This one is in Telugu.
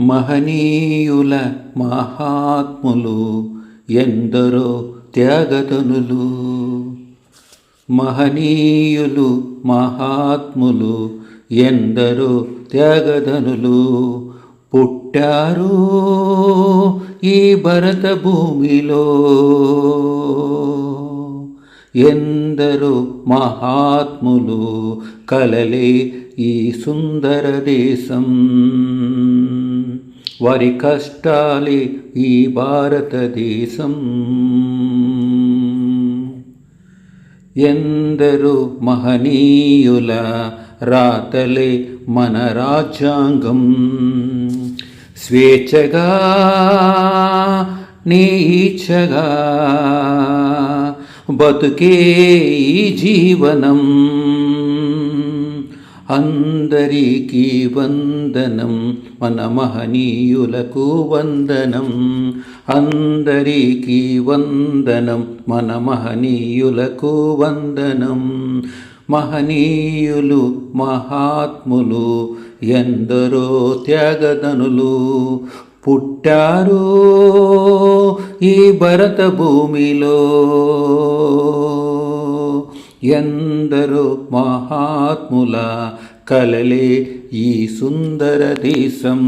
మహనీయుల మహాత్ములు ఎందరో త్యాగతనులు. మహనీయులు మహాత్ములు ఎందరో త్యాగధనులు పుట్టారు ఈ భరత భూమిలో. ఎందరో మహాత్ములు కలలే ఈ సుందర దేశం. వారి కష్టాలే ఈ భారతదేశం. ఎందరు మహనీయుల రాతలే మన రాజ్యాంగం. స్వేచ్ఛగా నీచగా బతుకే ఈ జీవనం. అందరికీ వందనం. మన మహనీయులకు వందనం. అందరికీ వందనం. మన మహనీయులకు వందనం. మహనీయులు మహాత్ములు ఎందరో త్యాగదనులు పుట్టారు ఈ భరత భూమిలో. ఎందరో మహాత్ముల కలలే ఈ సుందర దేశం.